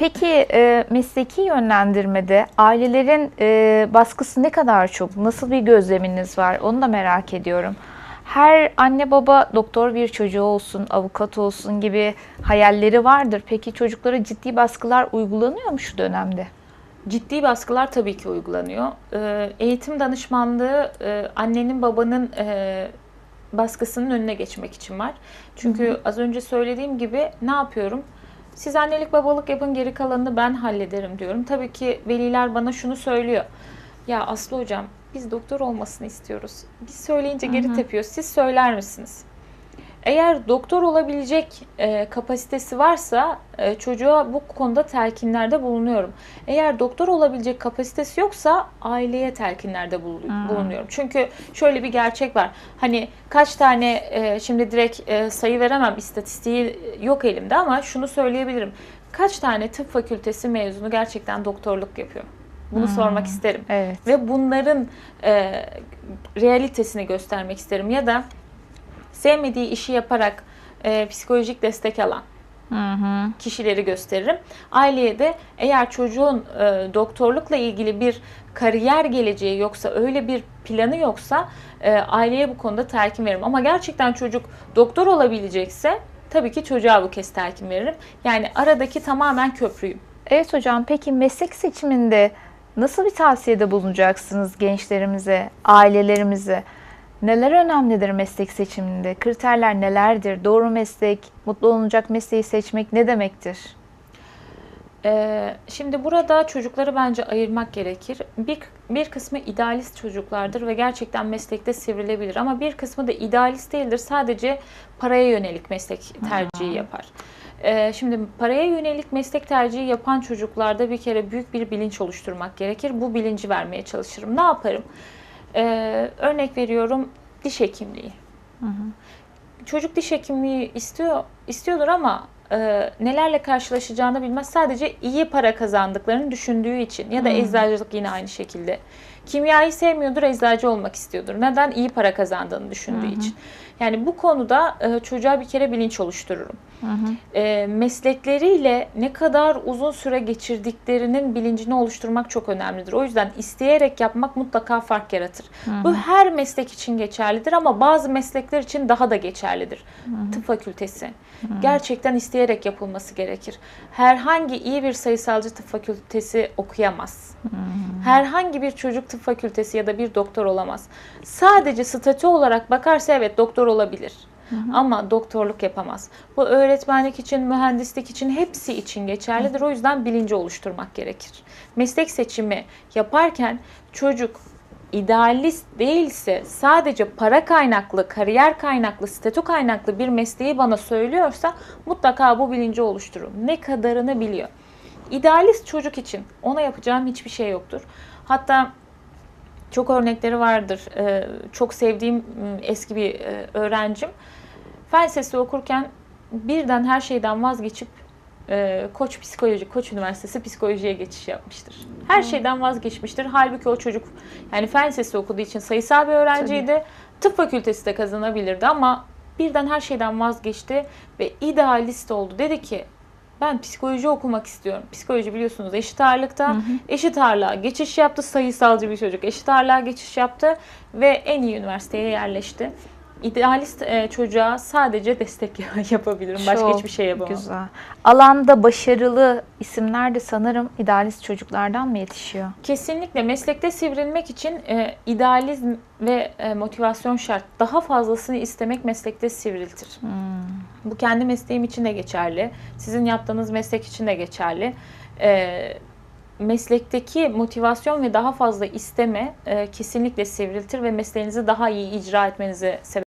Peki e, mesleki yönlendirmede ailelerin e, baskısı ne kadar çok? Nasıl bir gözleminiz var? Onu da merak ediyorum. Her anne baba doktor bir çocuğu olsun, avukat olsun gibi hayalleri vardır. Peki çocuklara ciddi baskılar uygulanıyor mu şu dönemde? Ciddi baskılar tabii ki uygulanıyor. Ee, Eğitim danışmanlığı e, annenin babanın e, baskısının önüne geçmek için var. Çünkü az önce söylediğim gibi ne yapıyorum? Siz annelik babalık yapın geri kalanını ben hallederim diyorum. Tabii ki veliler bana şunu söylüyor. Ya Aslı hocam biz doktor olmasını istiyoruz. Biz söyleyince geri tepiyor. Siz söyler misiniz? Eğer doktor olabilecek e, kapasitesi varsa e, çocuğa bu konuda telkinlerde bulunuyorum. Eğer doktor olabilecek kapasitesi yoksa aileye telkinlerde bulu- Hmm. bulunuyorum. Çünkü şöyle bir gerçek var. Hani kaç tane e, şimdi direkt e, sayı veremem istatistiği yok elimde ama şunu söyleyebilirim. Kaç tane tıp fakültesi mezunu gerçekten doktorluk yapıyor? Bunu sormak isterim. Evet. Ve bunların e, realitesini göstermek isterim. Ya da sevmediği işi yaparak e, psikolojik destek alan Hı hı. kişileri gösteririm. Aileye de eğer çocuğun e, doktorlukla ilgili bir kariyer geleceği yoksa öyle bir planı yoksa e, aileye bu konuda telkin veririm. Ama gerçekten çocuk doktor olabilecekse tabii ki çocuğa bu kez telkin veririm. Yani aradaki tamamen köprüyüm. Evet hocam peki meslek seçiminde nasıl bir tavsiyede bulunacaksınız gençlerimize, ailelerimize? Neler önemlidir meslek seçiminde? Kriterler nelerdir? Doğru meslek, mutlu olunacak mesleği seçmek ne demektir? Ee, şimdi burada çocukları bence ayırmak gerekir. Bir, bir kısmı idealist çocuklardır ve gerçekten meslekte sivrilebilir. Ama bir kısmı da idealist değildir. Sadece paraya yönelik meslek tercihi yapar. Ee, şimdi paraya yönelik meslek tercihi yapan çocuklarda bir kere büyük bir bilinç oluşturmak gerekir. Bu bilinci vermeye çalışırım. Ne yaparım? Ee, örnek veriyorum diş hekimliği. Çocuk diş hekimliği istiyor istiyordur ama e, nelerle karşılaşacağını bilmez. Sadece iyi para kazandıklarını düşündüğü için ya da eczacılık yine aynı şekilde. Kimyayı sevmiyordur, eczacı olmak istiyordur. Neden? İyi para kazandığını düşündüğü için. Yani bu konuda e, çocuğa bir kere bilinç oluştururum. E, meslekleriyle ne kadar uzun süre geçirdiklerinin bilincini oluşturmak çok önemlidir. O yüzden isteyerek yapmak mutlaka fark yaratır. Bu her meslek için geçerlidir ama bazı meslekler için daha da geçerlidir. Tıp fakültesi. Gerçekten isteyerek yapılması gerekir. Herhangi iyi bir sayısalcı tıp fakültesi okuyamaz. Herhangi bir çocuk tıp fakültesi ya da bir doktor olamaz. Sadece statü olarak bakarsa evet doktor olabilir. Ama doktorluk yapamaz. Bu öğretmenlik için, mühendislik için hepsi için geçerlidir. O yüzden bilinci oluşturmak gerekir. Meslek seçimi yaparken çocuk idealist değilse sadece para kaynaklı, kariyer kaynaklı, statü kaynaklı bir mesleği bana söylüyorsa mutlaka bu bilinci oluşturun. Ne kadarını biliyor. İdealist çocuk için ona yapacağım hiçbir şey yoktur. Hatta çok örnekleri vardır. Ee, çok sevdiğim m, eski bir e, öğrencim. Fen lisesi okurken birden her şeyden vazgeçip e, Koç Psikoloji, Koç Üniversitesi psikolojiye geçiş yapmıştır. Her şeyden vazgeçmiştir. Halbuki o çocuk yani fen lisesi okuduğu için sayısal bir öğrenciydi. Tıp fakültesi de kazanabilirdi ama birden her şeyden vazgeçti ve idealist oldu. Dedi ki ben psikoloji okumak istiyorum. Psikoloji biliyorsunuz eşit ağırlıkta. Eşit ağırlığa geçiş yaptı. Sayısalcı bir çocuk eşit ağırlığa geçiş yaptı ve en iyi üniversiteye yerleşti. İdealist e, çocuğa sadece destek yapabilirim. Başka Çok hiçbir şey yapamam. Güzel. Alanda başarılı isimler de sanırım idealist çocuklardan mı yetişiyor? Kesinlikle meslekte sivrilmek için e, idealizm ve e, motivasyon şart. Daha fazlasını istemek meslekte sivriltir. Bu kendi mesleğim için de geçerli. Sizin yaptığınız meslek için de geçerli. E, meslekteki motivasyon ve daha fazla isteme e, kesinlikle sivriltir ve mesleğinizi daha iyi icra etmenize sebep